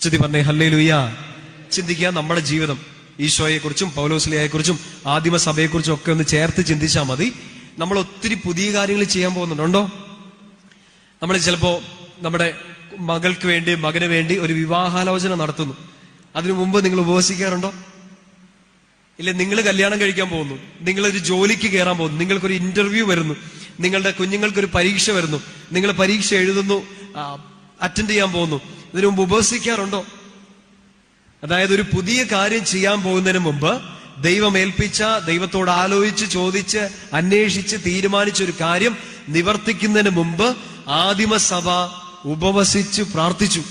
ചെത്തി പറഞ്ഞേ ഹല്ലേ ലുയ്യ ചിന്തിക്കുക നമ്മുടെ ജീവിതം. ഈശോയെക്കുറിച്ചും പൗലോസ്ലിയെക്കുറിച്ചും ആദിമസഭയെക്കുറിച്ചും ഒക്കെ ഒന്ന് ചേർത്ത് ചിന്തിച്ചാൽ മതി. നമ്മൾ ഒത്തിരി പുതിയ കാര്യങ്ങൾ ചെയ്യാൻ പോകുന്നുണ്ടോ. നമ്മൾ ചിലപ്പോ നമ്മുടെ മകൾക്ക് വേണ്ടി മകന് വേണ്ടി ഒരു വിവാഹാലോചന നടത്തുന്നു. അതിനു മുമ്പ് നിങ്ങൾ ഉപവസിക്കാറുണ്ടോ? ഇല്ല നിങ്ങൾ കല്യാണം കഴിക്കാൻ പോകുന്നു. നിങ്ങൾ ഒരു ജോലിക്ക് കയറാൻ പോകുന്നു. നിങ്ങൾക്കൊരു ഇന്റർവ്യൂ വരുന്നു. നിങ്ങളുടെ കുഞ്ഞുങ്ങൾക്കൊരു പരീക്ഷ വരുന്നു. നിങ്ങൾ പരീക്ഷ എഴുതുന്നു. അറ്റൻഡ് ചെയ്യാൻ പോകുന്നു. ഇതിനു മുമ്പ് ഉപസിക്കാറുണ്ടോ? അതായത് ഒരു പുതിയ കാര്യം ചെയ്യാൻ പോകുന്നതിന് മുമ്പ് ദൈവം ഏൽപ്പിച്ച ദൈവത്തോട് ആലോചിച്ച് ചോദിച്ച് അന്വേഷിച്ച് തീരുമാനിച്ച ഒരു കാര്യം നിവർത്തിക്കുന്നതിന് മുമ്പ് ആദിമസഭ ഉപവസിച്ച് പ്രാർത്ഥിച്ചു.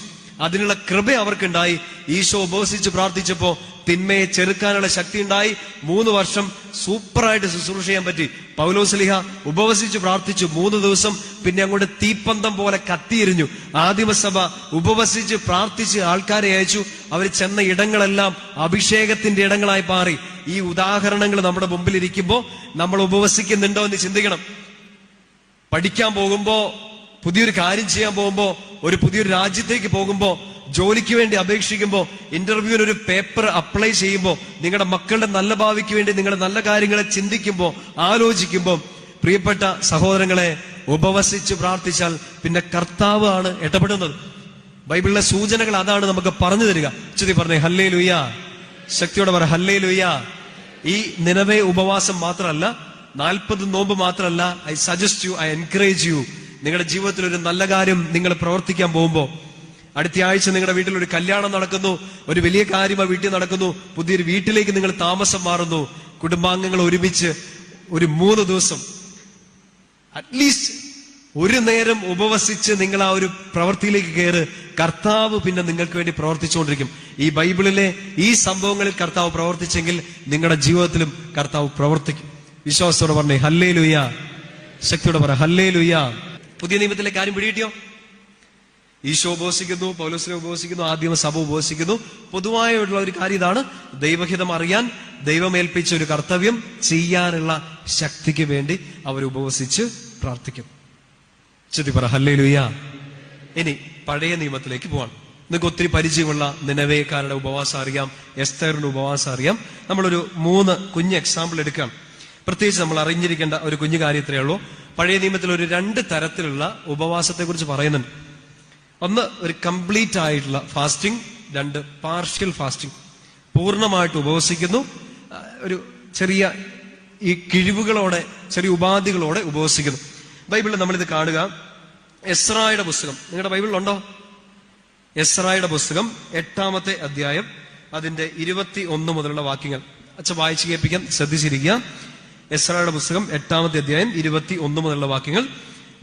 അതിനുള്ള കൃപ അവർക്കുണ്ടായി. ഈശോ ഉപവസിച്ച് പ്രാർത്ഥിച്ചപ്പോ തിന്മയെ ചെറുക്കാനുള്ള ശക്തി ഉണ്ടായി. മൂന്ന് വർഷം സൂപ്പറായിട്ട് ശുശ്രൂഷ ചെയ്യാൻ പറ്റി. പൗലോസ്ലിഹ ഉപവസിച്ച് പ്രാർത്ഥിച്ചു മൂന്ന് ദിവസം പിന്നെ അങ്ങോട്ട് തീപ്പന്തം പോലെ കത്തിയെരിഞ്ഞു ആദിമസഭ ഉപവസിച്ച് പ്രാർത്ഥിച്ച് ആൾക്കാരെ അയച്ചു. അവർ ചെന്ന ഇടങ്ങളെല്ലാം അഭിഷേകത്തിന്റെ ഇടങ്ങളായി മാറി. ഈ ഉദാഹരണങ്ങൾ നമ്മുടെ മുമ്പിൽ ഇരിക്കുമ്പോൾ നമ്മൾ ഉപവസിക്കുന്നുണ്ടോ എന്ന് ചിന്തിക്കണം. പഠിക്കാൻ പോകുമ്പോ പുതിയൊരു കാര്യം ചെയ്യാൻ പോകുമ്പോ ഒരു പുതിയൊരു രാജ്യത്തേക്ക് പോകുമ്പോ ജോലിക്ക് വേണ്ടി അപേക്ഷിക്കുമ്പോൾ ഇന്റർവ്യൂവിന് ഒരു പേപ്പർ അപ്ലൈ ചെയ്യുമ്പോൾ നിങ്ങളുടെ മക്കളുടെ നല്ല ഭാവിക്ക് വേണ്ടി നിങ്ങളുടെ നല്ല കാര്യങ്ങളെ ചിന്തിക്കുമ്പോൾ ആലോചിക്കുമ്പോൾ പ്രിയപ്പെട്ട സഹോദരങ്ങളെ ഉപവസിച്ച് പ്രാർത്ഥിച്ചാൽ പിന്നെ കർത്താവ് ആണ് ഇടപെടുന്നത്. ബൈബിളിലെ സൂചനകൾ അതാണ് നമുക്ക് പറഞ്ഞു തരിക. ചുതി പറഞ്ഞേ ഹല്ലേ ലുയ്യ ശക്തിയോടെ പറ ഹല്ലേ ലുയ്യ ഈ നിലവേ ഉപവാസം മാത്രമല്ല നാൽപ്പത് നോമ്പ് മാത്രമല്ല I suggest you I encourage you നിങ്ങളുടെ ജീവിതത്തിൽ ഒരു നല്ല കാര്യം നിങ്ങൾ പ്രവർത്തിക്കാൻ പോകുമ്പോൾ അടുത്ത ആഴ്ച നിങ്ങളുടെ വീട്ടിൽ ഒരു കല്യാണം നടക്കുന്നു ഒരു വലിയ കാര്യം ആ വീട്ടിൽ നടക്കുന്നു പുതിയൊരു വീട്ടിലേക്ക് നിങ്ങൾ താമസം മാറുന്നു കുടുംബാംഗങ്ങൾ ഒരുമിച്ച് ഒരു മൂന്ന് ദിവസം അറ്റ്ലീസ്റ്റ് ഒരു നേരം ഉപവസിച്ച് നിങ്ങൾ ആ ഒരു പ്രവൃത്തിയിലേക്ക് കയറ് കർത്താവ് പിന്നെ നിങ്ങൾക്ക് വേണ്ടി പ്രവർത്തിച്ചുകൊണ്ടിരിക്കും. ഈ ബൈബിളിലെ ഈ സംഭവങ്ങളിൽ കർത്താവ് പ്രവർത്തിച്ചെങ്കിൽ നിങ്ങളുടെ ജീവിതത്തിലും കർത്താവ് പ്രവർത്തിക്കും. വിശ്വാസത്തോടെ പറഞ്ഞേ ഹല്ലേ ലുയ്യ ശക്തിയോടെ പറ ഹല്ലേ ലുയ്യ പുതിയ നിയമത്തിലെ കാര്യം പിടികിട്ടിയോ? ഈശോ ഉപവസിക്കുന്നു പൗലോസിനെ ഉപവസിക്കുന്നു ആദ്യം സഭ ഉപവസിക്കുന്നു പൊതുവായുള്ള ഒരു കാര്യം ഇതാണ്. ദൈവഹിതം അറിയാൻ ദൈവമേൽപ്പിച്ച ഒരു കർത്തവ്യം ചെയ്യാനുള്ള ശക്തിക്ക് വേണ്ടി അവർ ഉപവസിച്ച് പ്രാർത്ഥിക്കും ചെത്തി പറ ഹല്ലേ ഇനി പഴയ നിയമത്തിലേക്ക് പോവാണ്. നിങ്ങൾക്ക് ഒത്തിരി പരിചയമുള്ള നിലവേക്കാരുടെ ഉപവാസം അറിയാം എസ്തറിന്റെ ഉപവാസം അറിയാം. നമ്മളൊരു മൂന്ന് കുഞ്ഞ് എക്സാമ്പിൾ എടുക്കാം പ്രത്യേകിച്ച് നമ്മൾ അറിഞ്ഞിരിക്കേണ്ട ഒരു കുഞ്ഞു കാര്യത്തിലേ ഉള്ളൂ. പഴയ നിയമത്തിൽ ഒരു രണ്ട് തരത്തിലുള്ള ഉപവാസത്തെ കുറിച്ച് പറയുന്നുണ്ട്. ഒന്ന് ഒരു കംപ്ലീറ്റ് ആയിട്ടുള്ള ഫാസ്റ്റിംഗ് രണ്ട് പാർഷ്യൽ ഫാസ്റ്റിംഗ് പൂർണമായിട്ട് ഉപവസിക്കുന്നു. ഒരു ചെറിയ ഈ കിഴിവുകളോടെ ചെറിയ ഉപാധികളോടെ ഉപവസിക്കുന്നു. ബൈബിളിൽ നമ്മളിത് കാണുക. എസ്രായുടെ പുസ്തകം. നിങ്ങളുടെ ബൈബിളിലുണ്ടോ? എസ്രായുടെ പുസ്തകം എട്ടാമത്തെ അധ്യായം അതിന്റെ ഇരുപത്തി ഒന്ന് മുതലുള്ള വാക്യങ്ങൾ. അച്ഛൻ വായിച്ചു കേൾപ്പിക്കാൻ ശ്രദ്ധിച്ചിരിക്കുക. എസ്രായുടെ പുസ്തകം എട്ടാമത്തെ അധ്യായം ഇരുപത്തി ഒന്ന് മുതലുള്ള വാക്യങ്ങൾ.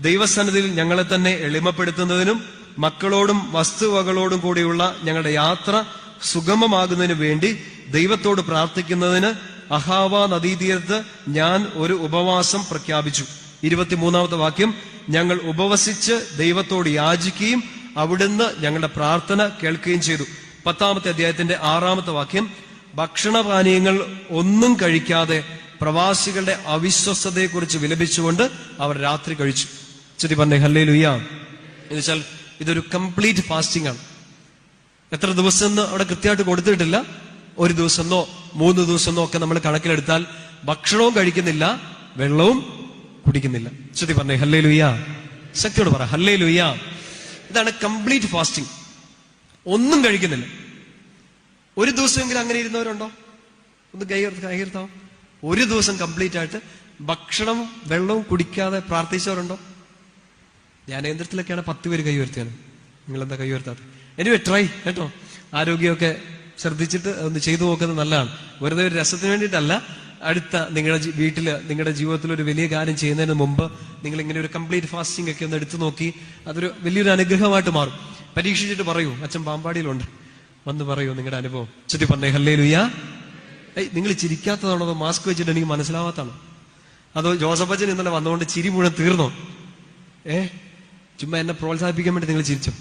ദൈവസന്നിധിയിൽ ഞങ്ങളെ തന്നെ എളിമപ്പെടുത്തുന്നതിനും മക്കളോടും വസ്തുവകളോടും കൂടിയുള്ള ഞങ്ങളുടെ യാത്ര സുഗമമാകുന്നതിന് വേണ്ടി ദൈവത്തോട് പ്രാർത്ഥിക്കുന്നതിന് അഹാവ നദീതീരത്ത് ഞാൻ ഒരു ഉപവാസം പ്രഖ്യാപിച്ചു. ഇരുപത്തിമൂന്നാമത്തെ വാക്യം ഞങ്ങൾ ഉപവസിച്ച് ദൈവത്തോട് യാചിക്കുകയും അവിടുന്ന് ഞങ്ങളുടെ പ്രാർത്ഥന കേൾക്കുകയും ചെയ്തു. പത്താമത്തെ അധ്യായത്തിന്റെ ആറാമത്തെ വാക്യം ഭക്ഷണപാനീയങ്ങൾ ഒന്നും കഴിക്കാതെ പ്രവാസികളുടെ അവിശ്വസ്തതയെക്കുറിച്ച് വിലപിച്ചുകൊണ്ട് അവർ രാത്രി കഴിച്ചു. ചെത്തി പറഞ്ഞേ ഹല്ലേ ലുയ്യ എന്ന് വെച്ചാൽ ഇതൊരു കംപ്ലീറ്റ് ഫാസ്റ്റിംഗ് ആണ്. എത്ര ദിവസം എന്ന് അവിടെ കൃത്യമായിട്ട് കൊടുത്തിട്ടില്ല ഒരു ദിവസമെന്നോ മൂന്ന് ദിവസമെന്നോ ഒക്കെ നമ്മൾ കണക്കിലെടുത്താൽ ഭക്ഷണവും കഴിക്കുന്നില്ല വെള്ളവും കുടിക്കുന്നില്ല. ശ്രുതി പറഞ്ഞേ ഹല്ലേ ലുയ്യ ശക്തിയോട് പറ ഹല്ലേ ലുയ്യ ഇതാണ് കംപ്ലീറ്റ് ഫാസ്റ്റിംഗ്. ഒന്നും കഴിക്കുന്നില്ല. ഒരു ദിവസമെങ്കിലും അങ്ങനെ ഇരുന്നവരുണ്ടോ? ഒന്ന് കൈകീർത്താവോ ഒരു ദിവസം കംപ്ലീറ്റ് ആയിട്ട് ഭക്ഷണവും വെള്ളവും കുടിക്കാതെ പ്രാർത്ഥിച്ചവരുണ്ടോ? ധ്യാനകേന്ദ്രത്തിലൊക്കെയാണ് പത്ത് പേര് കൈ നിങ്ങൾ എന്താ കൈ ഉയർത്താത്ത എനിവേ ട്രൈ കേട്ടോ? ആരോഗ്യമൊക്കെ ശ്രദ്ധിച്ചിട്ട് ഒന്ന് ചെയ്തു നോക്കുന്നത് നല്ലതാണ്. വെറുതെ ഒരു രസത്തിന് വേണ്ടിയിട്ടല്ല. അടുത്ത നിങ്ങളുടെ വീട്ടിൽ നിങ്ങളുടെ ജീവിതത്തിൽ ഒരു വലിയ കാര്യം ചെയ്യുന്നതിന് മുമ്പ് നിങ്ങൾ ഇങ്ങനെ ഒരു കംപ്ലീറ്റ് ഫാസ്റ്റിംഗ് ഒക്കെ ഒന്ന് എടുത്തു നോക്കി അതൊരു വലിയൊരു അനുഗ്രഹമായിട്ട് മാറും. പരീക്ഷിച്ചിട്ട് പറയൂ. അച്ഛൻ പാമ്പാടിയിലുണ്ട്. വന്ന് പറയൂ നിങ്ങളുടെ അനുഭവം. ചുറ്റി പറഞ്ഞേ ഹല്ലേ ലുയ്യ ഏയ് നിങ്ങൾ ചിരിക്കാത്തതാണോ അതോ മാസ്ക് വെച്ചിട്ട് എനിക്ക് മനസ്സിലാവാത്താണോ അതോ ജോസഫ് അച്ഛൻ ഇന്നലെ വന്നുകൊണ്ട് ചിരി മുഴുവൻ തീർന്നോ? ഏ? ചുമ്മാ എന്നെ പ്രോത്സാഹിപ്പിക്കാൻ വേണ്ടി നിങ്ങൾ ചിരിച്ചു?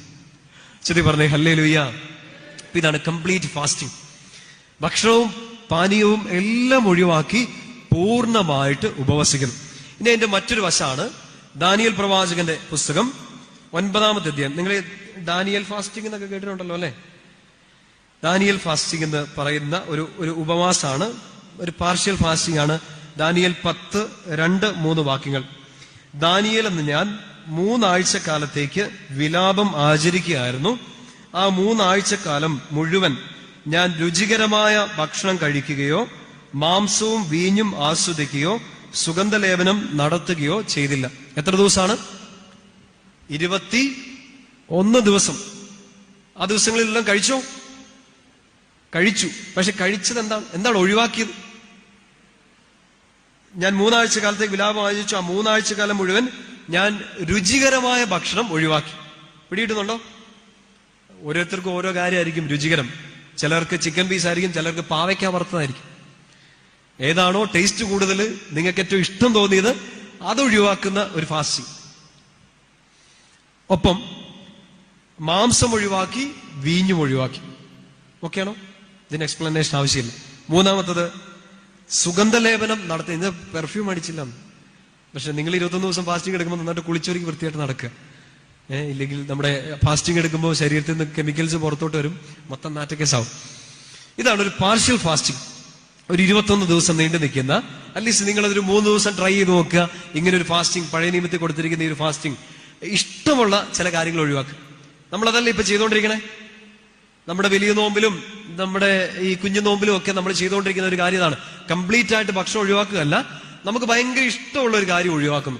ചെറിയ പറഞ്ഞേ ഹല്ലേ ലുയ്യ ഇതാണ് കംപ്ലീറ്റ് ഫാസ്റ്റിംഗ് ഭക്ഷണവും പാനീയവും എല്ലാം ഒഴിവാക്കി പൂർണമായിട്ട് ഉപവസിക്കുന്നു ഇനി അതിന്റെ മറ്റൊരു വശമാണ് ദാനിയൽ പ്രവാചകന്റെ പുസ്തകം ഒൻപതാമത്തെ അധ്യായം. നിങ്ങൾ ദാനിയൽ ഫാസ്റ്റിംഗ് എന്നൊക്കെ കേട്ടിട്ടുണ്ടല്ലോ അല്ലെ? ദാനിയൽ ഫാസ്റ്റിംഗ് എന്ന് പറയുന്ന ഒരു ഒരു ഉപവാസമാണ് ഒരു പാർഷ്യൽ ഫാസ്റ്റിംഗ് ആണ്. ദാനിയൽ പത്ത് രണ്ട് മൂന്ന് വാക്യങ്ങൾ. ദാനിയൽ എന്ന് ഞാൻ മൂന്നാഴ്ച കാലത്തേക്ക് വിലാപം ആചരിക്കുകയായിരുന്നു. ആ മൂന്നാഴ്ചക്കാലം മുഴുവൻ ഞാൻ രുചികരമായ ഭക്ഷണം കഴിക്കുകയോ മാംസവും വീഞ്ഞും ആസ്വദിക്കുകയോ സുഗന്ധലേപനം നടത്തുകയോ ചെയ്തില്ല. എത്ര ദിവസമാണ്? ഇരുപത്തി ഒന്ന് ദിവസം. ആ ദിവസങ്ങളിലെല്ലാം കഴിച്ചോ? കഴിച്ചു. പക്ഷെ കഴിച്ചത് എന്താണ് എന്താണ് ഒഴിവാക്കിയത്? ഞാൻ മൂന്നാഴ്ച കാലത്തേക്ക് വിലാപം ആചരിച്ചു. ആ മൂന്നാഴ്ച കാലം മുഴുവൻ ഞാൻ രുചികരമായ ഭക്ഷണം ഒഴിവാക്കി. പിടിയിട്ടുന്നുണ്ടോ ഓരോരുത്തർക്കും ഓരോ കാര്യമായിരിക്കും രുചികരം. ചിലർക്ക് ചിക്കൻ പീസ് ആയിരിക്കും ചിലർക്ക് പാവയ്ക്ക വറുത്തതായിരിക്കും. ഏതാണോ ടേസ്റ്റ് കൂടുതൽ നിങ്ങൾക്ക് ഏറ്റവും ഇഷ്ടം തോന്നിയത് അത് ഒഴിവാക്കുന്ന ഒരു ഫാസ്റ്റിംഗ് ഒപ്പം മാംസം ഒഴിവാക്കി വീഞ്ഞും ഒഴിവാക്കി. ഓക്കെയാണോ ഇതിന് എക്സ്പ്ലനേഷൻ ആവശ്യമില്ല. മൂന്നാമത്തത് സുഗന്ധലേപനം നടത്തി ഇന്ന് പെർഫ്യൂം അടിച്ചില്ല. പക്ഷെ നിങ്ങൾ ഇരുപത്തൊന്ന് ദിവസം ഫാസ്റ്റിംഗ് എടുക്കുമ്പോൾ നന്നായിട്ട് കുളിച്ചൊരുക്കി വൃത്തിയായിട്ട് നടക്കുക. ഏഹ് ഇല്ലെങ്കിൽ നമ്മുടെ ഫാസ്റ്റിംഗ് എടുക്കുമ്പോൾ ശരീരത്തിൽ നിന്ന് കെമിക്കൽസ് പുറത്തോട്ട് വരും. മൊത്തം നാറ്റക്കേസാവും ഇതാണ് ഒരു പാർഷ്യൽ ഫാസ്റ്റിംഗ് ഒരു ഇരുപത്തൊന്ന് ദിവസം നീണ്ടു നിൽക്കുന്ന അറ്റ്ലീസ്റ്റ് നിങ്ങൾ അതൊരു മൂന്ന് ദിവസം ട്രൈ ചെയ്ത് നോക്കുക. ഇങ്ങനെ ഒരു ഫാസ്റ്റിംഗ് പഴയ നിയമത്തിൽ കൊടുത്തിരിക്കുന്ന ഈ ഒരു ഫാസ്റ്റിംഗ് ഇഷ്ടമുള്ള ചില കാര്യങ്ങൾ ഒഴിവാക്കുക. നമ്മളതല്ല ഇപ്പൊ ചെയ്തുകൊണ്ടിരിക്കണേ? നമ്മുടെ വലിയ നോമ്പിലും നമ്മുടെ ഈ കുഞ്ഞു നോമ്പിലും ഒക്കെ നമ്മൾ ചെയ്തുകൊണ്ടിരിക്കുന്ന ഒരു കാര്യമാണ് കംപ്ലീറ്റ് ആയിട്ട് ഭക്ഷണം ഒഴിവാക്കുകയല്ല നമുക്ക് ഭയങ്കര ഇഷ്ടമുള്ള ഒരു കാര്യം ഒഴിവാക്കുന്നു.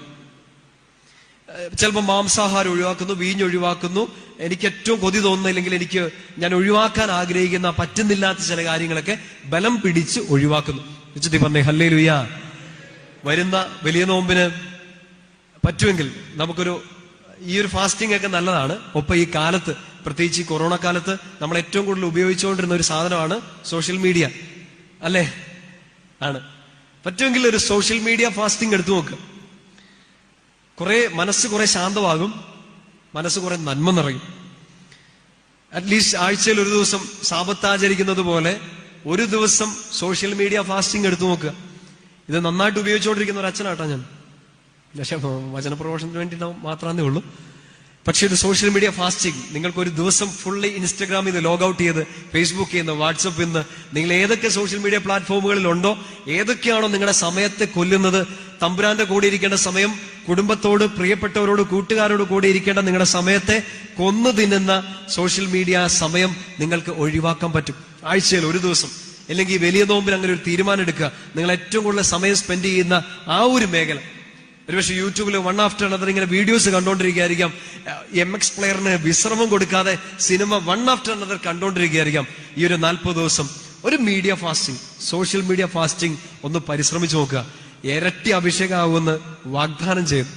ചിലപ്പോൾ മാംസാഹാരം ഒഴിവാക്കുന്നു വീഞ്ഞ് ഒഴിവാക്കുന്നു. എനിക്ക് ഏറ്റവും കൊതി തോന്നുന്നില്ലെങ്കിൽ എനിക്ക് ഞാൻ ഒഴിവാക്കാൻ ആഗ്രഹിക്കുന്ന പറ്റുന്നില്ലാത്ത ചില കാര്യങ്ങളൊക്കെ ബലം പിടിച്ച് ഒഴിവാക്കുന്നു. ഉച്ചത്തി പറഞ്ഞേ ഹല്ലേ ലുയ്യ വരുന്ന വലിയ നോമ്പിന് പറ്റുമെങ്കിൽ നമുക്കൊരു ഈ ഒരു ഫാസ്റ്റിംഗ് ഒക്കെ നല്ലതാണ്. ഒപ്പം ഈ കാലത്ത് പ്രത്യേകിച്ച് ഈ കൊറോണ കാലത്ത് നമ്മൾ ഏറ്റവും കൂടുതൽ ഉപയോഗിച്ചുകൊണ്ടിരുന്ന ഒരു സാധനമാണ് സോഷ്യൽ മീഡിയ. അല്ലേ? ആണ്. പറ്റുമെങ്കിൽ ഒരു സോഷ്യൽ മീഡിയ ഫാസ്റ്റിംഗ് എടുത്തു നോക്കുക കുറെ മനസ്സ് കുറെ ശാന്തമാകും. മനസ്സ് കുറെ നന്മ നിറയും. അറ്റ്ലീസ്റ്റ് ആഴ്ചയിൽ ഒരു ദിവസം സാപത്താചരിക്കുന്നത് പോലെ ഒരു ദിവസം സോഷ്യൽ മീഡിയ ഫാസ്റ്റിംഗ് എടുത്തു നോക്കുക ഇത് നന്നായിട്ട് ഉപയോഗിച്ചുകൊണ്ടിരിക്കുന്ന ഒരു അച്ഛനാട്ടാ ഞാൻ. പക്ഷെ വചന പ്രമോഷന് വേണ്ടി മാത്രമേ ഉള്ളൂ. പക്ഷേ ഇത് സോഷ്യൽ മീഡിയ ഫാസ്റ്റിംഗ് നിങ്ങൾക്ക് ഒരു ദിവസം ഫുള്ളി ഇൻസ്റ്റഗ്രാമിൽ നിന്ന് ലോഗ് ഔട്ട് ചെയ്ത് ഫേസ്ബുക്കിൽ നിന്ന് വാട്സപ്പിൽ നിന്ന് നിങ്ങൾ ഏതൊക്കെ സോഷ്യൽ മീഡിയ പ്ലാറ്റ്ഫോമുകളിൽ ഉണ്ടോ ഏതൊക്കെയാണോ നിങ്ങളുടെ സമയത്തെ കൊല്ലുന്നത് തമ്പുരാന്റെ കൂടെ ഇരിക്കേണ്ട സമയം കുടുംബത്തോട് പ്രിയപ്പെട്ടവരോട് കൂട്ടുകാരോട് കൂടെ ഇരിക്കേണ്ട നിങ്ങളുടെ സമയത്തെ കൊന്നു തിന്നുന്ന സോഷ്യൽ മീഡിയ സമയം നിങ്ങൾക്ക് ഒഴിവാക്കാൻ പറ്റും. ആഴ്ചയിൽ ഒരു ദിവസം. അല്ലെങ്കിൽ വലിയ നോമ്പിൽ അങ്ങനെ ഒരു തീരുമാനം എടുക്കുക. നിങ്ങൾ ഏറ്റവും കൂടുതൽ സമയം സ്പെൻഡ് ചെയ്യുന്ന ആ ഒരു മേഖല. ഒരുപക്ഷെ യൂട്യൂബിൽ വൺ ആഫ്റ്റർ അനദർ ഇങ്ങനെ വീഡിയോസ് കണ്ടുകൊണ്ടിരിക്കുകയായിരിക്കാം എം എക്സ് പ്ലെയറിന് വിശ്രമം കൊടുക്കാതെ സിനിമ വൺ ആഫ്റ്റർ അനദർ കണ്ടുകൊണ്ടിരിക്കുകയായിരിക്കാം ഈ ഒരു നാൽപ്പത് ദിവസം. ഒരു media fasting social media fasting ഒന്ന് പരിശ്രമിച്ചു നോക്കുക. ഇരട്ടി അഭിഷേകമാവുമെന്ന് വാഗ്ദാനം ചെയ്യും.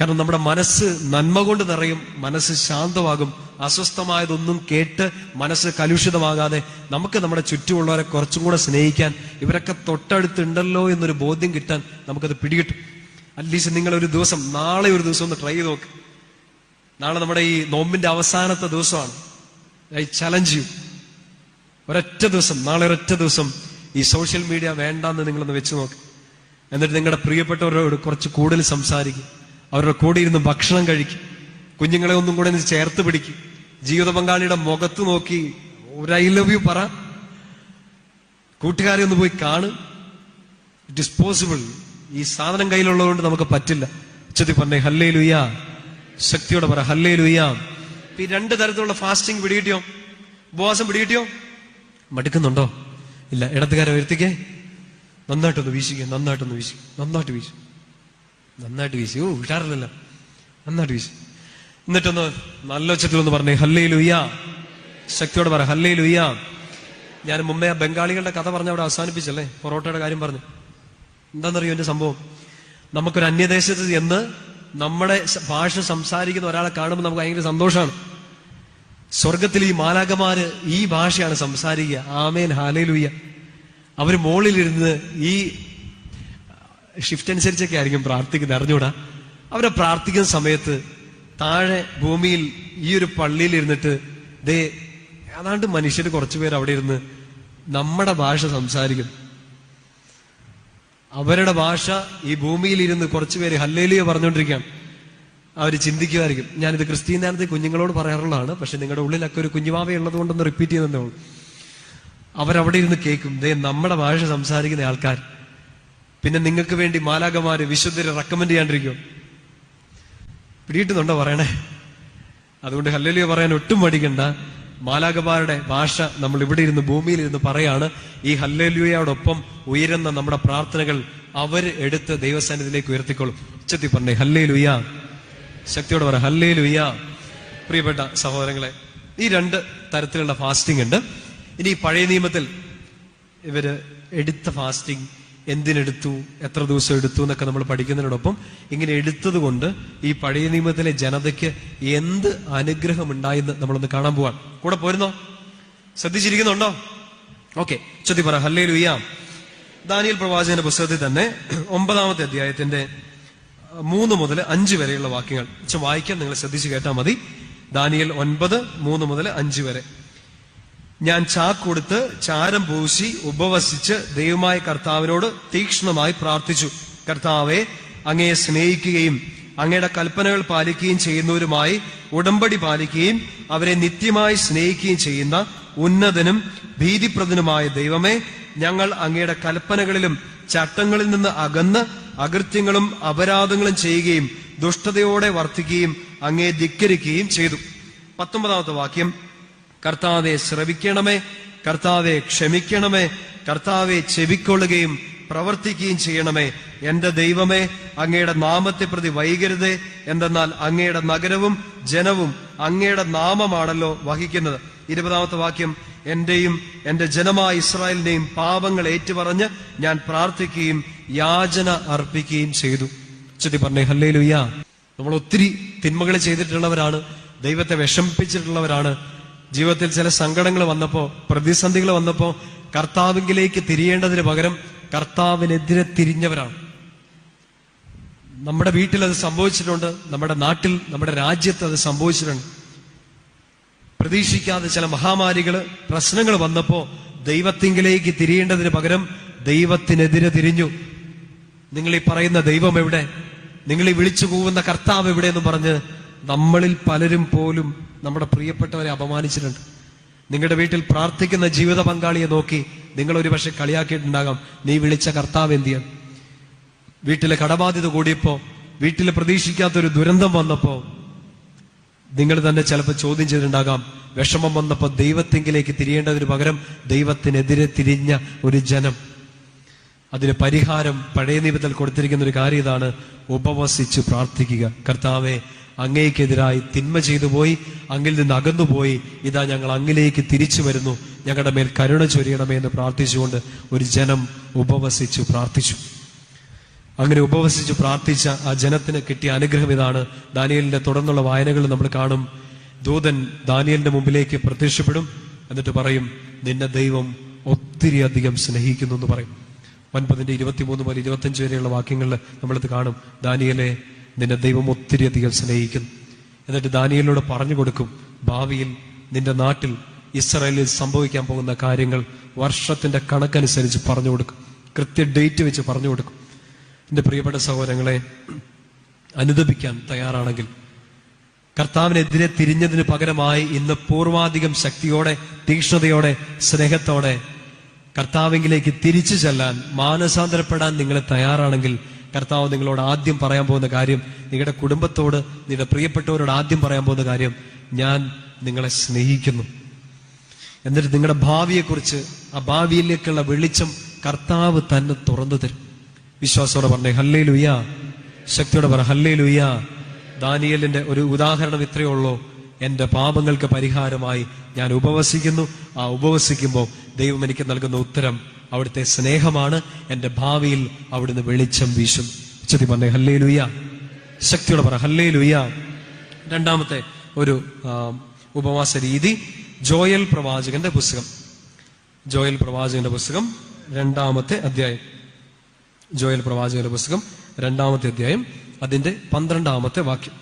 കാരണം നമ്മുടെ മനസ്സ് നന്മ കൊണ്ട് നിറയും മനസ്സ് ശാന്തമാകും. അസ്വസ്ഥമായതൊന്നും കേട്ട് മനസ്സ് കലുഷിതമാകാതെ നമുക്ക് നമ്മുടെ ചുറ്റുമുള്ളവരെ കുറച്ചും കൂടെ സ്നേഹിക്കാൻ ഇവരൊക്കെ തൊട്ടടുത്തുണ്ടല്ലോ എന്നൊരു ബോധ്യം കിട്ടാൻ നമുക്കത് പിടികിട്ടും. അറ്റ്ലീസ്റ്റ് നിങ്ങൾ ഒരു ദിവസം നാളെ ഒരു ദിവസം ഒന്ന് ട്രൈ ചെയ്ത് നോക്ക്. നാളെ നമ്മുടെ ഈ നോമ്പിന്റെ അവസാനത്തെ ദിവസമാണ്. ഐ ചലഞ്ച് യു ഒരൊറ്റ ദിവസം നാളെ ഒരൊറ്റ ദിവസം ഈ സോഷ്യൽ മീഡിയ വേണ്ടാന്ന് നിങ്ങളൊന്ന് വെച്ച് നോക്ക്. എന്നിട്ട് നിങ്ങളുടെ പ്രിയപ്പെട്ടവരോട് കുറച്ച് കൂടുതൽ സംസാരിക്കും. അവരുടെ കൂടെ ഇരുന്ന് ഭക്ഷണം കഴിക്കും. കുഞ്ഞുങ്ങളെ ഒന്നും കൂടെ ചേർത്ത് പിടിക്കും. ജീവിത പങ്കാളിയുടെ മുഖത്ത് നോക്കി ഒരു ഐ ലവ് യു പറ. കൂട്ടുകാരെ ഒന്ന് പോയി കാണും. ഇറ്റ് ഇസ് പോസിബിൾ ഈ സാധനം കയ്യിലുള്ളതുകൊണ്ട് നമുക്ക് പറ്റില്ല. ഉച്ചത്തി പറഞ്ഞേ ഹല്ലേ ലുയ്യ ശക്തിയോടെ പറ ഹല്ലേ ലുയ്യ ഈ രണ്ട് തരത്തിലുള്ള ഫാസ്റ്റിംഗ് പിടികിട്ടിയോ? ഉപവാസം പിടികിട്ടിയോ? മടുക്കുന്നുണ്ടോ? ഇല്ല ഇടത്തുകാരെ വരുത്തിക്കേ. നന്നായിട്ടൊന്ന് വീശിക്കുക നന്നായിട്ടൊന്ന് വീശി. നന്നായിട്ട് വീശി. നന്നായിട്ട് വീശി. ഓ ഉഷാറില്ലല്ലോ നന്നായിട്ട് വീശി. എന്നിട്ടൊന്ന് നല്ല ഉച്ചത്തിൽ ഒന്ന് പറഞ്ഞേ ഹല്ലേ ലുയ്യ ശക്തിയോടെ പറ ഹല്ലേ ലുയ്യ ഞാൻ മുമ്പേ ആ ബംഗാളികളുടെ കഥ പറഞ്ഞ അവിടെ അവസാനിപ്പിച്ചല്ലേ? പൊറോട്ടയുടെ കാര്യം പറഞ്ഞു. എന്താണെന്നറിയോ എന്റെ സംഭവം? നമുക്കൊരു അന്യദേശത്ത് എന്ന് നമ്മുടെ ഭാഷ സംസാരിക്കുന്ന ഒരാളെ കാണുമ്പോൾ നമുക്ക് ഭയങ്കര സന്തോഷമാണ്. സ്വർഗത്തിൽ ഈ മാലാകമാര് ഈ ഭാഷയാണ് സംസാരിക്കുക. ആമേൻ ഹാലയിലൂയ്യ അവർ മോളിലിരുന്ന് ഈ ഷിഫ്റ്റ് അനുസരിച്ചൊക്കെ ആയിരിക്കും പ്രാർത്ഥിക്കുന്നത്. അറിഞ്ഞൂടാ അവരെ പ്രാർത്ഥിക്കുന്ന സമയത്ത് താഴെ ഭൂമിയിൽ ഈ ഒരു പള്ളിയിൽ ഇരുന്നിട്ട് ദേ ഏതാണ്ട് മനുഷ്യർ കുറച്ചുപേർ അവിടെ ഇരുന്ന് നമ്മുടെ ഭാഷ സംസാരിക്കുന്നു അവരുടെ ഭാഷ ഈ ഭൂമിയിൽ ഇരുന്ന് കുറച്ചുപേര് ഹല്ലേലിയ പറഞ്ഞുകൊണ്ടിരിക്കുകയാണ്. അവർ ചിന്തിക്കുമായിരിക്കും. ഞാനിത് ക്രിസ്ത്യൻ നേരത്തെ കുഞ്ഞുങ്ങളോട് പറയാറുള്ളതാണ്. പക്ഷെ നിങ്ങളുടെ ഉള്ളിലൊക്കെ ഒരു കുഞ്ഞുമാവ ഉള്ളത് കൊണ്ടൊന്ന് റിപ്പീറ്റ് ചെയ്യുന്നതേ ഉള്ളൂ. അവരവിടെ ഇരുന്ന് കേൾക്കും. ദേ നമ്മുടെ ഭാഷ സംസാരിക്കുന്ന ആൾക്കാർ. പിന്നെ നിങ്ങൾക്ക് വേണ്ടി മാലാകമാര് വിശുദ്ധരെ റെക്കമെൻഡ് ചെയ്യാണ്ടിരിക്കും. പിടിയിട്ടുന്നുണ്ടോ പറയണേ? അതുകൊണ്ട് ഹല്ലലിയ പറയാൻ ഒട്ടും മടിക്കണ്ട. മാലാകമാരുടെ ഭാഷ നമ്മൾ ഇവിടെ ഇരുന്ന് ഭൂമിയിൽ ഇരുന്ന് പറയാണ്. ഈ ഹല്ലേലുയോടൊപ്പം ഉയരുന്ന നമ്മുടെ പ്രാർത്ഥനകൾ അവർ എടുത്ത് ദൈവസന്നിധിയിലേക്ക് ഉയർത്തിക്കൊള്ളും. ഉച്ചത്തി പറഞ്ഞേ ഹല്ലേ ലുയ്യ ശക്തിയോട് പറ ഹല്ലേ പ്രിയപ്പെട്ട സഹോദരങ്ങളെ ഈ രണ്ട് തരത്തിലുള്ള ഫാസ്റ്റിംഗ് ഉണ്ട്. ഇനി പഴയ നിയമത്തിൽ ഇവർ എടുത്ത ഫാസ്റ്റിംഗ് എന്തിനെടുത്തു? എത്ര ദിവസം എടുത്തു എന്നൊക്കെ നമ്മൾ പഠിക്കുന്നതിനോടൊപ്പം ഇങ്ങനെ എടുത്തത് കൊണ്ട് ഈ പഴയ നിയമത്തിലെ ജനതയ്ക്ക് എന്ത് അനുഗ്രഹം ഉണ്ടായെന്ന് നമ്മളൊന്ന് കാണാൻ പോവാൻ കൂടെ പോരുന്നോ? ശ്രദ്ധിച്ചിരിക്കുന്നുണ്ടോ? ഓക്കെ ചോദ്യം പറ. ഹല്ലേ ലുയാം ദാനിയൽ പ്രവാചകന്റെ പുസ്തകത്തിൽ തന്നെ ഒമ്പതാമത്തെ അധ്യായത്തിന്റെ മൂന്ന് മുതൽ അഞ്ച് വരെയുള്ള വാക്യങ്ങൾ. വായിക്കാൻ നിങ്ങൾ ശ്രദ്ധിച്ച് കേട്ടാൽ മതി. ദാനിയൽ ഒൻപത് മൂന്ന് മുതൽ അഞ്ച് വരെ. ഞാൻ ചാക്കൊടുത്ത് ചാരം പൂശി ഉപവസിച്ച് ദൈവമായ കർത്താവിനോട് തീക്ഷ്ണമായി പ്രാർത്ഥിച്ചു. കർത്താവെ അങ്ങയെ സ്നേഹിക്കുകയും അങ്ങയുടെ കൽപ്പനകൾ പാലിക്കുകയും ചെയ്യുന്നവരുമായി ഉടമ്പടി പാലിക്കുകയും അവരെ നിത്യമായി സ്നേഹിക്കുകയും ചെയ്യുന്ന ഉന്നതനും ഭീതിപ്രദനുമായ ദൈവമേ ഞങ്ങൾ അങ്ങയുടെ കൽപ്പനകളിലും ചട്ടങ്ങളിൽ നിന്ന് അകന്ന് അകൃത്യങ്ങളും അപരാധങ്ങളും ചെയ്യുകയും ദുഷ്ടതയോടെ വർത്തിക്കുകയും അങ്ങയെ ധിക്കരിക്കുകയും ചെയ്തു. പത്തൊമ്പതാമത്തെ വാക്യം. കർത്താവെ ശ്രവിക്കണമേ കർത്താവെ ക്ഷമിക്കണമേ കർത്താവെ ചെവിക്കൊള്ളുകയും പ്രവർത്തിക്കുകയും ചെയ്യണമേ. എന്റെ ദൈവമേ അങ്ങയുടെ നാമത്തെ പ്രതി വൈകരുതേ. എന്തെന്നാൽ അങ്ങയുടെ നഗരവും ജനവും അങ്ങയുടെ നാമമാണല്ലോ വഹിക്കുന്നത്. ഇരുപതാമത്തെ വാക്യം എന്റെയും എന്റെ ജനമായ ഇസ്രായേലിന്റെയും പാപങ്ങൾ ഏറ്റുപറഞ്ഞ് ഞാൻ പ്രാർത്ഥിക്കുകയും യാചന അർപ്പിക്കുകയും ചെയ്തു. ചുറ്റി പറഞ്ഞേ ഹല്ലേ ലുയ്യ നമ്മൾ ഒത്തിരി തിന്മകൾ ചെയ്തിട്ടുള്ളവരാണ് ദൈവത്തെ വിഷമിപ്പിച്ചിട്ടുള്ളവരാണ്. ജീവിതത്തിൽ ചില സങ്കടങ്ങൾ വന്നപ്പോ പ്രതിസന്ധികൾ വന്നപ്പോ കർത്താവിങ്കിലേക്ക് തിരിയേണ്ടതിന് പകരം കർത്താവിനെതിരെ തിരിഞ്ഞവരാണ്. നമ്മുടെ വീട്ടിൽ അത് സംഭവിച്ചിട്ടുണ്ട് നമ്മുടെ നാട്ടിൽ നമ്മുടെ രാജ്യത്ത് അത് സംഭവിച്ചിട്ടുണ്ട്. പ്രതീക്ഷിക്കാതെ ചില മഹാമാരികൾ പ്രശ്നങ്ങൾ വന്നപ്പോ ദൈവത്തിങ്കിലേക്ക് തിരിയേണ്ടതിന് പകരം ദൈവത്തിനെതിരെ തിരിഞ്ഞു. നിങ്ങൾ ഈ പറയുന്ന ദൈവം എവിടെ? നിങ്ങൾ ഈ വിളിച്ചു പോകുന്ന കർത്താവ് എവിടെ എന്ന് പറഞ്ഞ് നമ്മളിൽ പലരും പോലും നമ്മുടെ പ്രിയപ്പെട്ടവരെ അപമാനിച്ചിട്ടുണ്ട്. നിങ്ങളുടെ വീട്ടിൽ പ്രാർത്ഥിക്കുന്ന ജീവിത പങ്കാളിയെ നോക്കി നിങ്ങൾ ഒരു പക്ഷെ കളിയാക്കിയിട്ടുണ്ടാകാം. നീ വിളിച്ച കർത്താവ് എന്തിയാണ് വീട്ടിലെ കടബാധ്യത കൂടിയപ്പോ വീട്ടിൽ പ്രതീക്ഷിക്കാത്തൊരു ദുരന്തം വന്നപ്പോ നിങ്ങൾ തന്നെ ചിലപ്പോൾ ചോദ്യം ചെയ്തിട്ടുണ്ടാകാം. വിഷമം വന്നപ്പോ ദൈവത്തെങ്കിലേക്ക് തിരിയേണ്ടതിന് പകരം ദൈവത്തിനെതിരെ തിരിഞ്ഞ ഒരു ജനം. അതിന് പരിഹാരം പഴയ നിയമത്തിൽ കൊടുത്തിരിക്കുന്ന ഒരു കാര്യം ഇതാണ്. ഉപവസിച്ച് പ്രാർത്ഥിക്കുക. കർത്താവെ അങ്ങേക്കെതിരായി തിന്മ ചെയ്തു പോയി അങ്ങിൽ നിന്ന് അകന്നുപോയി ഇതാ ഞങ്ങൾ അങ്ങിലേക്ക് തിരിച്ചു വരുന്നു. ഞങ്ങളുടെ മേൽ കരുണ ചൊരിയണമേ എന്ന് പ്രാർത്ഥിച്ചുകൊണ്ട് ഒരു ജനം ഉപവസിച്ചു പ്രാർത്ഥിച്ചു. അങ്ങനെ ഉപവസിച്ച് പ്രാർത്ഥിച്ച ആ ജനത്തിന് കിട്ടിയ അനുഗ്രഹം ഇതാണ്. ദാനിയലിന്റെ തുടർന്നുള്ള വായനകൾ നമ്മൾ കാണും. ദൂതൻ ദാനിയലിന്റെ മുമ്പിലേക്ക് പ്രത്യക്ഷപ്പെടും. എന്നിട്ട് പറയും നിന്നെ ദൈവം ഒത്തിരി അധികം സ്നേഹിക്കുന്നു എന്ന് പറയും. ഒൻപതിന്റെ ഇരുപത്തിമൂന്ന് മുതൽ ഇരുപത്തിയഞ്ച് വരെയുള്ള വാക്യങ്ങളിൽ നമ്മളിത് കാണും. ദാനിയലെ നിന്നെ ദൈവം ഒത്തിരി അധികം സ്നേഹിക്കുന്നു എന്നിട്ട് ദാനിയലിനോട് പറഞ്ഞു കൊടുക്കും ഭാവിയിൽ നിന്റെ നാട്ടിൽ ഇസ്രായേലിൽ സംഭവിക്കാൻ പോകുന്ന കാര്യങ്ങൾ വർഷത്തിന്റെ കണക്കനുസരിച്ച് പറഞ്ഞു കൊടുക്കും. കൃത്യ ഡേറ്റ് വെച്ച് പറഞ്ഞു കൊടുക്കും. എന്റെ പ്രിയപ്പെട്ട സഹോദരങ്ങളെ അനുദപിക്കാൻ തയ്യാറാണെങ്കിൽ കർത്താവിനെതിരെ തിരിഞ്ഞതിന് പകരമായി ഇന്ന് പൂർവാധികം ശക്തിയോടെ തീക്ഷ്ണതയോടെ സ്നേഹത്തോടെ കർത്താവിങ്കിലേക്ക് തിരിച്ചു ചെല്ലാൻ മാനസാന്തരപ്പെടാൻ നിങ്ങൾ തയ്യാറാണെങ്കിൽ കർത്താവ് നിങ്ങളോട് ആദ്യം പറയാൻ പോകുന്ന കാര്യം നിങ്ങളുടെ കുടുംബത്തോട് നിങ്ങളുടെ പ്രിയപ്പെട്ടവരോട് ആദ്യം പറയാൻ പോകുന്ന കാര്യം ഞാൻ നിങ്ങളെ സ്നേഹിക്കുന്നു. എന്നിട്ട് നിങ്ങളുടെ ഭാവിയെക്കുറിച്ച് ആ ഭാവിയിലേക്കുള്ള വെളിച്ചം കർത്താവ് തന്നെ തുറന്നു തരും. വിശ്വാസത്തോടെ പറഞ്ഞേ ഹല്ലേ ലുയ്യ ശക്തിയോടെ പറ ഹല്ലേ ലുയ്യ ദാനിയലിന്റെ ഒരു ഉദാഹരണം ഇത്രയേ ഉള്ളൂ. എന്റെ പാപങ്ങൾക്ക് പരിഹാരമായി ഞാൻ ഉപവസിക്കുന്നു. ആ ഉപവസിക്കുമ്പോൾ ദൈവം എനിക്ക് നൽകുന്ന ഉത്തരം അവിടുത്തെ സ്നേഹമാണ് എന്റെ ഭാവിയിൽ അവിടുന്ന് വെളിച്ചം വീശും. ഉച്ചതി പറഞ്ഞേ ഹല്ലേ ലുയ്യ ശക്തിയോടെ പറ ഹല്ലേ ലുയ്യ രണ്ടാമത്തെ ഒരു ഉപവാസ രീതി ജോയൽ പ്രവാചകന്റെ പുസ്തകം. ജോയൽ പ്രവാചകന്റെ പുസ്തകം രണ്ടാമത്തെ അധ്യായം. ജോയൽ പ്രവാചകന്റെ പുസ്തകം രണ്ടാമത്തെ അധ്യായം അതിന്റെ പന്ത്രണ്ടാമത്തെ വാക്യം.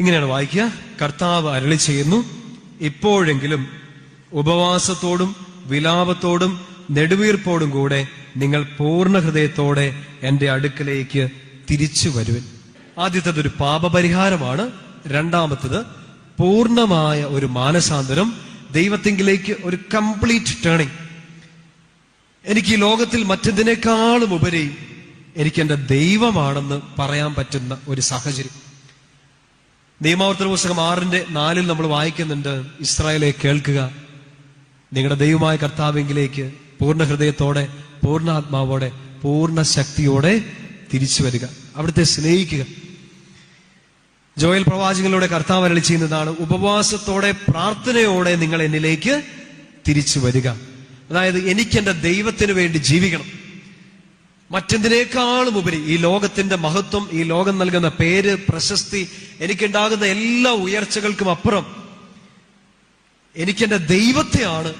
ഇങ്ങനെയാണ് വായിക്കുക. കർത്താവ് അരളി ചെയ്യുന്നു ഇപ്പോഴെങ്കിലും ഉപവാസത്തോടും വിലാപത്തോടും നെടുവീർപ്പോടും കൂടെ നിങ്ങൾ പൂർണ ഹൃദയത്തോടെ എന്റെ അടുക്കലേക്ക് തിരിച്ചു വരുവൻ. ആദ്യത്തത് ഒരു പാപപരിഹാരമാണ്. രണ്ടാമത്തത് പൂർണമായ ഒരു മാനസാന്തരം. ദൈവത്തിങ്കിലേക്ക് ഒരു കംപ്ലീറ്റ് ടേണിങ് എനിക്ക് ഈ ലോകത്തിൽ മറ്റതിനേക്കാളും ഉപരി എനിക്ക് എന്റെ ദൈവമാണെന്ന് പറയാൻ പറ്റുന്ന ഒരു സാഹചര്യം. നിയമാവർത്തന പുസ്തകം ആറിന്റെ നാലിൽ നമ്മൾ വായിക്കുന്നുണ്ട്. ഇസ്രായേലെ കേൾക്കുക. നിങ്ങളുടെ ദൈവമായ കർത്താവെങ്കിലേക്ക് പൂർണ ഹൃദയത്തോടെ പൂർണ ആത്മാവോടെ പൂർണ ശക്തിയോടെ തിരിച്ചു വരിക. അവിടുത്തെ സ്നേഹിക്കുക. ജോയൽ പ്രവാചകങ്ങളുടെ കർത്താവ് അരളി ചെയ്യുന്നതാണ് ഉപവാസത്തോടെ പ്രാർത്ഥനയോടെ നിങ്ങൾ എന്നിലേക്ക് തിരിച്ചു വരിക. അതായത് എനിക്ക് എന്റെ ദൈവത്തിന് വേണ്ടി ജീവിക്കണം. മറ്റെന്തിനേക്കാളും ഉപരി ഈ ലോകത്തിന്റെ മഹത്വം ഈ ലോകം നൽകുന്ന പേര് പ്രശസ്തി എനിക്കുണ്ടാകുന്ന എല്ലാ ഉയർച്ചകൾക്കും അപ്പുറം എനിക്കെന്റെ ദൈവത്തെയാണ്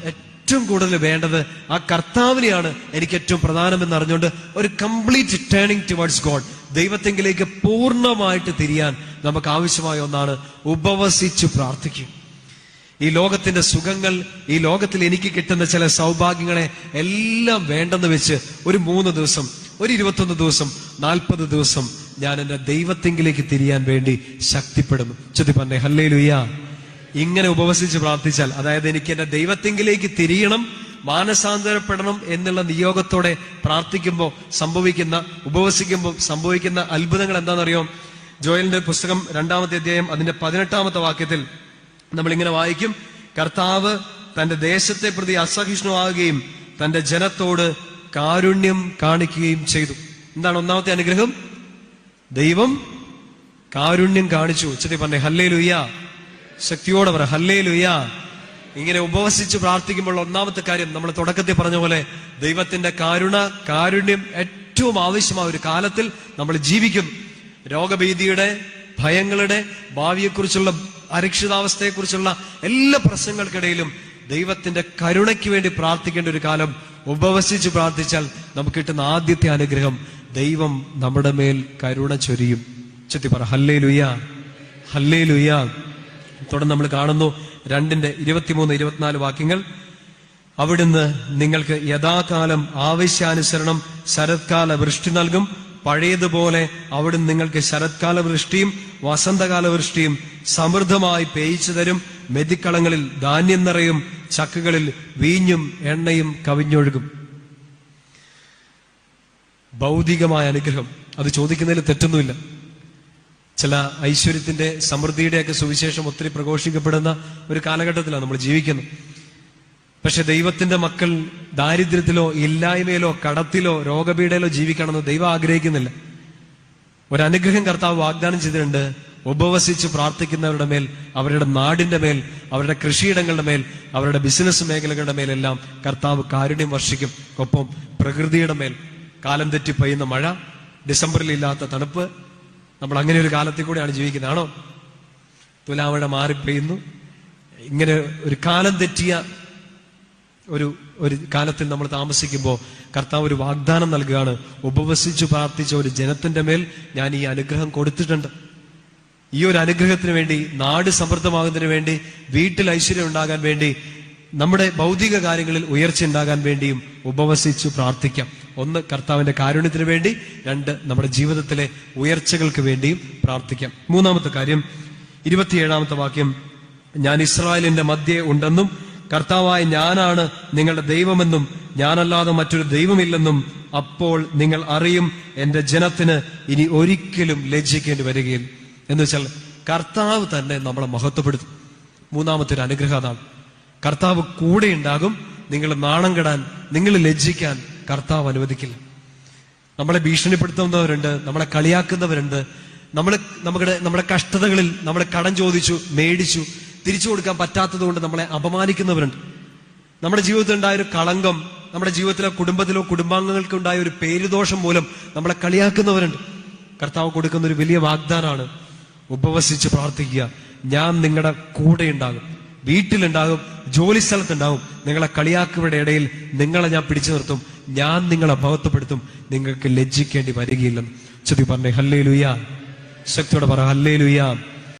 ഏറ്റവും കൂടുതൽ വേണ്ടത് ആ കർത്താവിനെയാണ് എനിക്ക് ഏറ്റവും പ്രധാനമെന്ന് അറിഞ്ഞുകൊണ്ട് ഒരു കംപ്ലീറ്റ് ടേണിംഗ് ടുവേർഡ്സ് ഗോഡ് ദൈവത്തെങ്കിലേക്ക് പൂർണമായിട്ട് തിരിയാൻ നമുക്ക് ആവശ്യമായ ഒന്നാണ് ഉപവസിച്ചു പ്രാർത്ഥിക്കും. ഈ ലോകത്തിന്റെ സുഖങ്ങൾ ഈ ലോകത്തിൽ എനിക്ക് കിട്ടുന്ന ചില സൗഭാഗ്യങ്ങളെ എല്ലാം വേണ്ടെന്ന് വെച്ച് ഒരു മൂന്ന് ദിവസം ഒരു ഇരുപത്തൊന്ന് ദിവസം നാൽപ്പത് ദിവസം ഞാൻ എന്റെ ദൈവത്തെങ്കിലേക്ക് തിരിയാൻ വേണ്ടി ശക്തിപ്പെടും. ചുതി പറഞ്ഞേ ഹല്ലേ ലുയ്യ ഇങ്ങനെ ഉപവസിച്ച് പ്രാർത്ഥിച്ചാൽ അതായത് എനിക്ക് എന്റെ ദൈവത്തെങ്കിലേക്ക് തിരിയണം മാനസാന്തരപ്പെടണം എന്നുള്ള നിയോഗത്തോടെ പ്രാർത്ഥിക്കുമ്പോൾ സംഭവിക്കുന്ന ഉപവസിക്കുമ്പോൾ സംഭവിക്കുന്ന അത്ഭുതങ്ങൾ എന്താണെന്നറിയോ? ജോയലിന്റെ പുസ്തകം രണ്ടാമത്തെ അധ്യായം അതിന്റെ പതിനെട്ടാമത്തെ വാക്യത്തിൽ നമ്മൾ ഇങ്ങനെ വായിക്കും. കർത്താവ് തന്റെ ദേശത്തെ പ്രതി അസഹിഷ്ണുവാകുകയും തന്റെ ജനത്തോട് കാരുണ്യം കാണിക്കുകയും ചെയ്തു. എന്താണ് ഒന്നാമത്തെ അനുഗ്രഹം? ദൈവം കാരുണ്യം കാണിച്ചു. ഉച്ചത്തി പറഞ്ഞേ ഹല്ലേ ലുയ്യ ശക്തിയോടെ പറ ഹല്ലേ ലുയാ ഇങ്ങനെ ഉപവസിച്ച് പ്രാർത്ഥിക്കുമ്പോൾ ഒന്നാമത്തെ കാര്യം നമ്മൾ തുടക്കത്തിൽ പറഞ്ഞ പോലെ ദൈവത്തിന്റെ കാരുണ കാരുണ്യം ഏറ്റവും ആവശ്യമായ ഒരു കാലത്തിൽ നമ്മൾ ജീവിക്കും. രോഗഭീതിയുടെ ഭയങ്ങളുടെ ഭാവിയെക്കുറിച്ചുള്ള അരക്ഷിതാവസ്ഥയെക്കുറിച്ചുള്ള എല്ലാ പ്രശ്നങ്ങൾക്കിടയിലും ദൈവത്തിന്റെ കരുണയ്ക്ക് വേണ്ടി പ്രാർത്ഥിക്കേണ്ട ഒരു കാലം ഉപവസിച്ച് പ്രാർത്ഥിച്ചാൽ നമുക്ക് കിട്ടുന്ന ആദ്യത്തെ അനുഗ്രഹം ദൈവം നമ്മുടെ മേൽ കരുണ ചൊരിയും. ചുറ്റി പറ ഹല്ലേ ലുയ്യ ഹല്ലേ ലുയ്യ തുടർന്ന് നമ്മൾ കാണുന്നു രണ്ടിന്റെ ഇരുപത്തിമൂന്ന് ഇരുപത്തിനാല് വാക്യങ്ങൾ. അവിടുന്ന് നിങ്ങൾക്ക് യഥാകാലം ആവശ്യാനുസരണം ശരത്കാല വൃഷ്ടി നൽകും. പഴയതുപോലെ അവിടുന്ന് നിങ്ങൾക്ക് ശരത്കാല വൃഷ്ടിയും വസന്തകാല വൃഷ്ടിയും സമൃദ്ധമായി പേയിച്ചു തരും. മെതിക്കളങ്ങളിൽ ധാന്യം നിറയും ചക്കുകളിൽ വീഞ്ഞും എണ്ണയും കവിഞ്ഞൊഴുകും. ഭൗതികമായ അനുഗ്രഹം. അത് ചോദിക്കുന്നതിൽ തെറ്റൊന്നുമില്ല. ചില ഐശ്വര്യത്തിന്റെ സമൃദ്ധിയുടെയൊക്കെ സുവിശേഷം ഒത്തിരി പ്രഘോഷിക്കപ്പെടുന്ന ഒരു കാലഘട്ടത്തിലാണ് നമ്മൾ ജീവിക്കുന്നത്. പക്ഷെ ദൈവത്തിന്റെ മക്കൾ ദാരിദ്ര്യത്തിലോ ഇല്ലായ്മയിലോ കടത്തിലോ രോഗപീഠയിലോ ജീവിക്കണമെന്ന് ദൈവം ആഗ്രഹിക്കുന്നില്ല. ഒരനുഗ്രഹം കർത്താവ് വാഗ്ദാനം ചെയ്തിട്ടുണ്ട്. ഉപവസിച്ച് പ്രാർത്ഥിക്കുന്നവരുടെ മേൽ അവരുടെ നാടിന്റെ മേൽ അവരുടെ കൃഷിയിടങ്ങളുടെ മേൽ അവരുടെ ബിസിനസ് മേഖലകളുടെ മേലെല്ലാം കർത്താവ് കാരുണ്യം വർഷിക്കും. ഒപ്പം പ്രകൃതിയുടെ മേൽ കാലം തെറ്റി പെയ്യുന്ന മഴ ഡിസംബറിൽ ഇല്ലാത്ത തണുപ്പ് നമ്മൾ അങ്ങനെ ഒരു കാലത്തിൽ കൂടെയാണ് ജീവിക്കുന്നത്. ആണോ? തുലാമഴ മാറിപ്പെയ്യുന്നു ഇങ്ങനെ ഒരു കാലം തെറ്റിയ ഒരു ഒരു കാലത്തിൽ നമ്മൾ താമസിക്കുമ്പോൾ കർത്താവ് ഒരു വാഗ്ദാനം നൽകുകയാണ്. ഉപവസിച്ചു പ്രാർത്ഥിച്ച ഒരു ജനത്തിന്റെ മേൽ ഞാൻ ഈ അനുഗ്രഹം കൊടുത്തിട്ടുണ്ട്. ഈ ഒരു അനുഗ്രഹത്തിന് വേണ്ടി നാട് സമൃദ്ധമാകുന്നതിന് വേണ്ടി വീട്ടിൽ ഐശ്വര്യം ഉണ്ടാകാൻ വേണ്ടി നമ്മുടെ ഭൗതിക കാര്യങ്ങളിൽ ഉയർച്ച ഉണ്ടാകാൻ വേണ്ടിയും ഉപവസിച്ചു പ്രാർത്ഥിക്കാം. ഒന്ന് കർത്താവിന്റെ കാരുണ്യത്തിന് വേണ്ടി. രണ്ട് നമ്മുടെ ജീവിതത്തിലെ ഉയർച്ചകൾക്ക് വേണ്ടിയും പ്രാർത്ഥിക്കാം. മൂന്നാമത്തെ കാര്യം ഇരുപത്തിയേഴാമത്തെ വാക്യം ഞാൻ ഇസ്രായേലിന്റെ മധ്യേ ഉണ്ടെന്നും കർത്താവായ ഞാനാണ് നിങ്ങളുടെ ദൈവമെന്നും ഞാനല്ലാതെ മറ്റൊരു ദൈവമില്ലെന്നും അപ്പോൾ നിങ്ങൾ അറിയും എന്റെ ജനത്തിന് ഇനി ഒരിക്കലും ലജ്ജിക്കേണ്ടി വരികയില്ല. എന്ന് വെച്ചാൽ കർത്താവ് തന്നെ നമ്മളെ മഹത്വപ്പെടുത്തും. മൂന്നാമത്തെ ഒരു അനുഗ്രഹം അതാണ്. കർത്താവ് കൂടെ ഉണ്ടാകും. നിങ്ങൾ നാണം കെടാൻ നിങ്ങൾ ലജ്ജിക്കാൻ കർത്താവ് അനുവദിക്കില്ല. നമ്മളെ ഭീഷണിപ്പെടുത്തുന്നവരുണ്ട് നമ്മളെ കളിയാക്കുന്നവരുണ്ട്. നമ്മൾ നമ്മുടെ നമ്മുടെ കഷ്ടതകളിൽ നമ്മളെ കടം ചോദിച്ചു മേടിച്ചു തിരിച്ചു കൊടുക്കാൻ പറ്റാത്തത് കൊണ്ട് നമ്മളെ അപമാനിക്കുന്നവരുണ്ട്. നമ്മുടെ ജീവിതത്തിൽ ഉണ്ടായ ഒരു കളങ്കം നമ്മുടെ ജീവിതത്തിലെ കുടുംബത്തിലോ കുടുംബാംഗങ്ങൾക്ക് ഉണ്ടായ ഒരു പേരുദോഷം മൂലം നമ്മളെ കളിയാക്കുന്നവരുണ്ട്. കർത്താവ് കൊടുക്കുന്ന ഒരു വലിയ വാഗ്ദാനാണ് ഉപവസിച്ച് പ്രാർത്ഥിക്കുക. ഞാൻ നിങ്ങളുടെ കൂടെ ഉണ്ടാകും. വീട്ടിലുണ്ടാകും ജോലി സ്ഥലത്തുണ്ടാകും. നിങ്ങളെ കളിയാക്കുവരുടെ ഇടയിൽ നിങ്ങളെ ഞാൻ പിടിച്ചു നിർത്തും. ഞാൻ നിങ്ങളെ ഭവത്വപ്പെടുത്തും നിങ്ങൾക്ക് ലജ്ജിക്കേണ്ടി വരികയില്ലെന്ന് ചുതി പറഞ്ഞേ ഹല്ലേ ലുയ്യ ശക്തിയോടെ പറ ഹല്ലേ ലുയ്യ